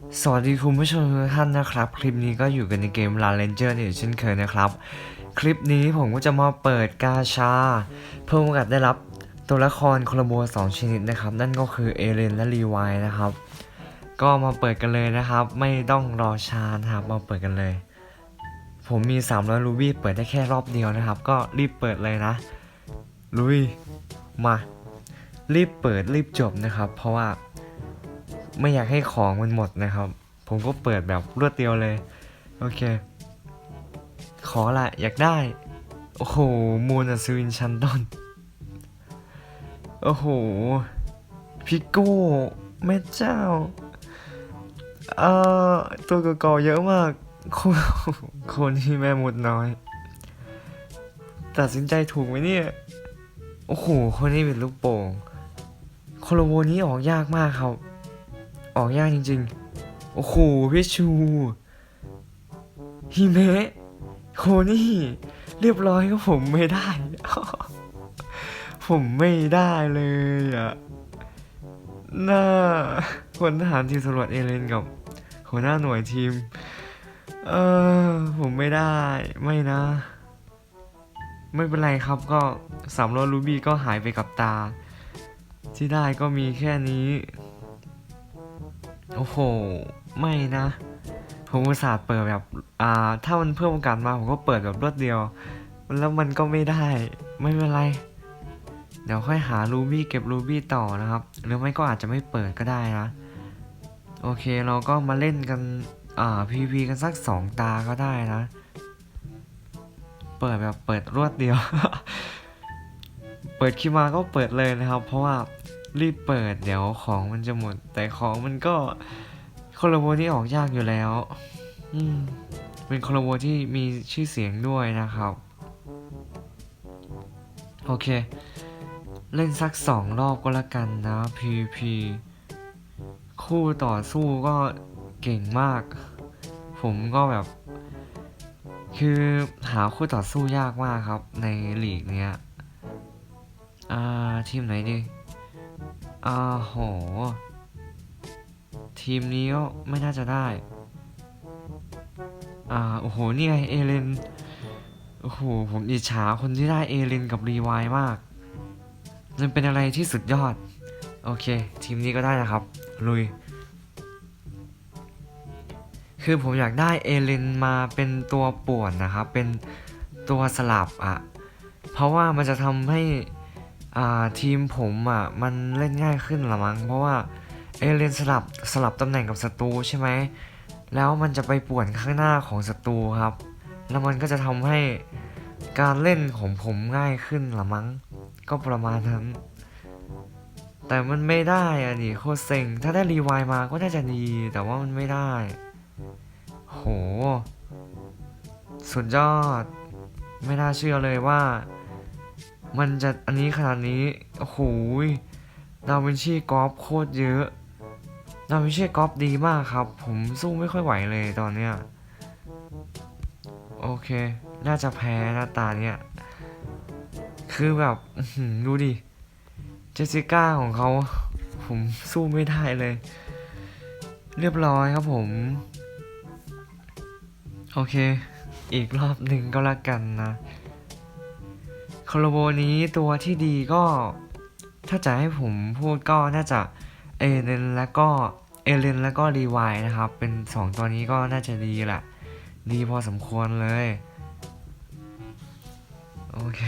สวัสดีคุณผู้ชมทุกท่านนะครับ คลิปนี้ก็อยู่กันในเกม La Ranger อีกเช่นเคยนะครับ คลิปนี้ผมก็จะมาเปิดกาชา เพิ่มโอกาสได้รับตัวละครโคลโบสองชนิดนะครับ นั่นก็คือเอเลนและรีไวนะครับ ก็มาเปิดกันเลยนะครับ ไม่ต้องรอช้านะครับมาเปิดกันเลย ผมมี 300รูบี้เปิดได้แค่รอบเดียวนะครับ ก็รีบเปิดเลยนะลุยมา รีบเปิดรีบจบนะครับ เพราะว่า ไม่อยากให้ของมันหมดนะครับ ผมก็เปิดแบบรวดเดียวเลย โอเค ขอละอยากได้ โอ้โห มูนอัศวินชันดอนโอ้โห พิกโก้แม่เจ้า เอ่อ ตัวเก่าๆเยอะมากคนคนที่แม่มดน้อย ตัดสินใจถูกไหมเนี่ย โอ้โห คนนี้เป็นลูกโป่งโคโลโวนี้ออกยากมากครับ ออกยากจริง ๆ โอ้โหพี่ชูฮิเมะโคนี่ เรียบร้อยก็ผมไม่ได้ ผมไม่ได้เลยอะน่าพลทหารทีมสำรวจเอเลนกับหัวหน้าหน่วยทีม เออผมไม่ได้ไม่นะ ไม่เป็นไรครับก็สามร้อยรูบี้ก็หายไปกับตา ที่ได้ก็มีแค่นี้ โอ้โห ไม่นะ ผมอุตส่าห์เปิดแบบ อ่า ถ้ามันเพิ่มโอกาสมา ผมก็เปิดแบบรวดเดียว แล้วมันก็ไม่ได้ ไม่เป็นไร เดี๋ยวค่อยหารูบี้เก็บรูบี้ต่อนะครับ หรือไม่ก็อาจจะไม่เปิดก็ได้นะ โอเค เราก็มาเล่นกัน อ่า PV กันสักสองตาก็ได้นะ เปิดแบบเปิดรวดเดียว เปิดคลิปมาก็เปิดเลยนะครับ เพราะว่า รีบเปิดเดี๋ยวของมันจะหมด แต่ของมันก็คอลลาโบที่ออกยากอยู่แล้ว อืมเป็นคอลลาโบที่มีชื่อเสียงด้วยนะครับ โอเค เล่นสักสองรอบก็แล้วกันนะ PVP คู่ต่อสู้ก็เก่งมาก ผมก็แบบ คือหาคู่ต่อสู้ยากมากครับในลีกเนี้ย อ่า ทีมไหนดี อ่าโหทีมนี้ก็ไม่น่าจะได้ อ่า โอ้โห นี่ไงเอเลน โอ้โห ผมอิจฉาคนที่ได้เอเลนกับรีไวายมาก มันเป็นอะไรที่สุดยอด โอเค ทีมนี้ก็ได้นะครับ ลุย คือผมอยากได้เอเลนมาเป็นตัวป่วนนะครับ เป็นตัวสลับอะ เพราะว่ามันจะทำให้ อ่าทีมผมอะมันเล่นง่ายขึ้นละมั้งเพราะว่าเอเลนสลับสลับตำแหน่งกับศัตรูใช่ไหมแล้วมันจะไปป่วนข้างหน้าของศัตรูครับ แล้วมันก็จะทำให้การเล่นของผมง่ายขึ้นละมั้ง ก็ประมาณนั้น แต่มันไม่ได้อะดิโคตรเซ็ง ถ้าได้รีวล์มาก็น่าจะดี แต่ว่ามันไม่ได้ โห สุดยอด ไม่น่าเชื่อเลยว่า มันจะอันนี้ขนาดนี้โอ้โหดาวินชีกอล์ฟโคตรเยอะดาวินชีกอล์ฟดีมากครับ ผมสู้ไม่ค่อยไหวเลยตอนเนี้ยโอเค น่าจะแพ้หน้าตาเนี้ยคือแบบดูดิ เจสสิก้าของเขา ผมสู้ไม่ได้เลย เรียบร้อยครับผม โอเค อีกรอบหนึ่งก็แล้วกันนะ คอลโบนี้ตัวที่ดีก็ ถ้าจะให้ผมพูดก็น่าจะเอเลนแล้วก็เอเลนแล้วก็รีไวนะครับ เป็นสองตัวนี้ก็น่าจะดีแหละดีพอสมควรเลยโอเค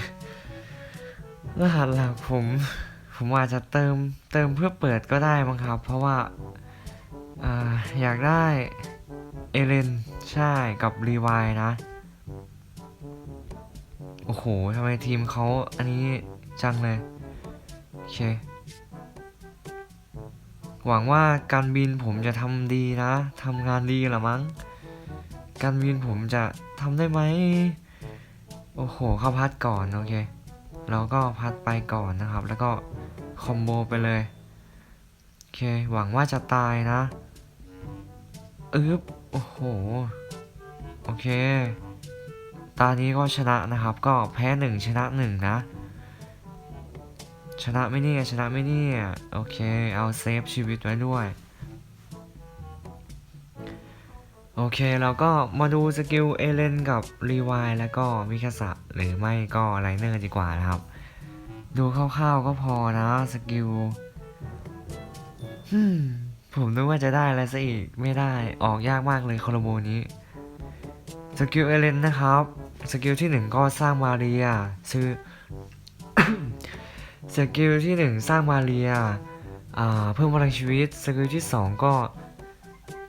รหัสหลักผม ผมอาจจะเติมเติมเพื่อเปิดก็ได้มั้งครับ เพราะว่าออยากได้เอเลนใช่กับรีไวนะ อ้โหทำไมทีมเขาอันนี้จังเลย โอเค หวังว่าการบินผมจะทำดีนะทำงานดีละมั้ง การบินผมจะทำได้ไหม โอ้โห เข้าพัดก่อน โอเค เราก็พัดไปก่อนนะครับ แล้วก็คอมโบไปเลย โอเค หวังว่าจะตายนะอึ๊บ โอ้โห โอเค ตานี้ก็ชนะนะครับ ก็แพ้หนึ่งชนะหนึ่งนะ ชนะไม่เนี่ยชนะไม่เนี่ยโอเค เอาเซฟชีวิตไว้ด้วย โอเคเราก็มาดูสกิลเอเลนกับรีวายแล้วก็มิคาสะหรือไม่ก็ไลเนอร์ดีกว่านะครับ ดูคร่าวๆก็พอนะสกิลผมนึกว่าจะได้อะไรซะอีกไม่ได้ออกยากมากเลยคอลโบนี้ สกิลเอเลนนะครับ สกิลที่หนึ่งก็สร้างมาเรียซื้อสกิลที่หนึ่งสร้างมาเรียเพิ่มพลังชีวิต สกิลที่สองก็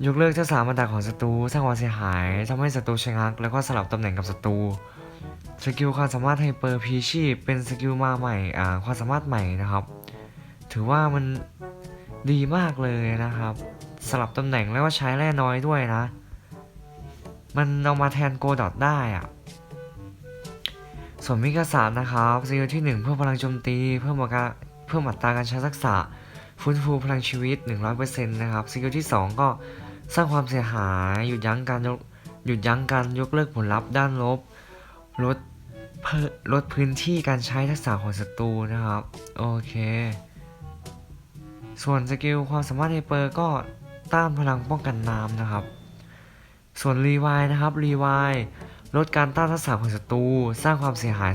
ยกเลิกทักษะมันดาของศัตรูสร้างความเสียหายทำให้ศัตรูชะงัก แล้วก็สลับตำแหน่งกับศัตรูสกิลความสามารถไฮเปอร์พีชีพเป็นสกิลมาใหม่ความสามารถใหม่นะครับ ถือว่ามันดีมากเลยนะครับ สลับตำแหน่งแล้วก็ใช้แร่น้อยด้วยนะ มันเอามาแทนโกดอทได้อะส่วนมิกาสามนะครับสกิลที่ 1 เพิ่มพลังโจมตี เพิ่มอัตราเพิ่มอัตราการใช้ทักษะฟื้นฟูพลังชีวิต 100%นะครับสกิลที่ 2 ก็สร้างความเสียหายหยุดยั้งการยกหยุดยั้งการยกเลิกผลลัพธ์ด้านลบลดเพิ่มลดพื้นที่การใช้ทักษะของศัตรูนะครับ โอเค ส่วนสกิลความสามารถไฮเปอร์ก็ต้านพลังป้องกันน้ำนะครับ ส่วนรีวายนะครับรีวายลดการต้านทักษะของศัตรูสร้างความเสียหาย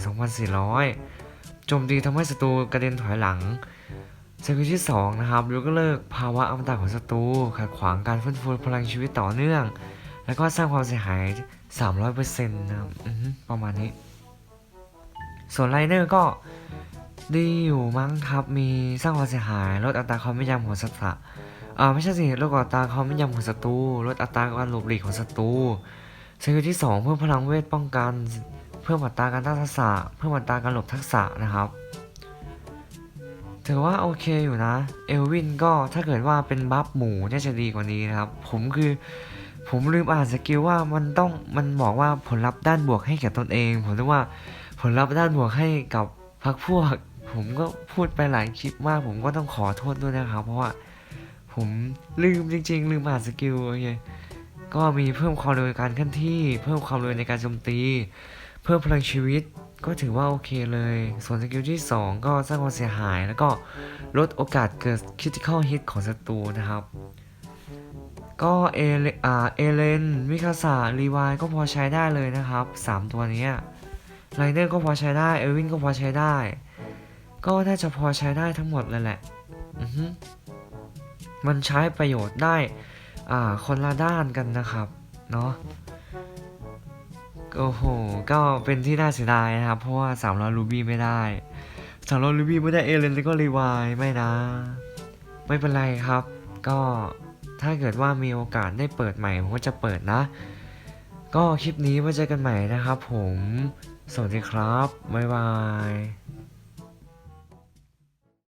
2,400 โจมตีทำให้ศัตรูกระเด็นถอยหลังสกิลที่ 2 นะครับยกเลิกภาวะอมตะของศัตรูขัดขวางการฟื้นฟูพลังชีวิตต่อเนื่อง แล้วก็สร้างความเสียหาย 300%นะครับประมาณนี้ ส่วนไลเนอร์ก็ดีอยู่มั้งครับ มีสร้างความเสียหาย ลดอัตราความไม่ยำของศัตรู อ่าไม่ใช่สิลดอัตราความไม่ยำของศัตรูลดอัตราการหลบหลีกของศัตรูสกิลที่ 2 เพิ่มพลังเวทป้องกันเพิ่มอัตราการต้านทักษะเพิ่มอัตราการหลบทักษะนะครับถือว่าโอเคอยู่นะ เอลวินก็ถ้าเกิดว่าเป็นบัฟหมูน่าจะดีกว่านี้นะครับ ผมคือผมลืมอ่านสกิลว่ามันต้องมันบอกว่าผลลัพธ์ด้านบวกให้แก่ตนเอง ผมนึกว่าผลลัพธ์ด้านบวกให้กับพักพวก ผมก็พูดไปหลายคลิปมาก ผมก็ต้องขอโทษด้วยนะครับ เพราะว่า ผมลืมจริง ๆ ลืมอ่านสกิลโอเคก็มีเพิ่มความเร็วในการเคลื่อนที่ เพิ่มความเร็วในการโจมตี เพิ่มพลังชีวิตก็ถือว่าโอเคเลย ส่วนสกิลที่ 2 ก็สร้างความเสียหาย แล้วก็ลดโอกาสเกิด critical hit ของศัตรูนะครับ ก็เอเลอ่าเอเลนมิคาสารีวายก็พอใช้ได้เลยนะครับ 3 ตัวนี้ไลเนอร์ก็พอใช้ได้ เอวินก็พอใช้ได้ ก็น่าจะพอใช้ได้ทั้งหมดเลยแหละ อือฮึ มันใช้ประโยชน์ได้อ่าคนละด้านกันนะครับเนาะโอ้โห ก็เป็นที่น่าเสียดายนะครับ เพราะว่า300รูบี้ไม่ได้300รูบี้ไม่ได้เอเลนแล้วก็รีวายไม่นะ ไม่เป็นไรครับ ก็ถ้าเกิดว่ามีโอกาสได้เปิดใหม่ผมก็จะเปิดนะ ก็คลิปนี้ไว้เจอกันใหม่นะครับผม สวัสดีครับ บ๊ายบาย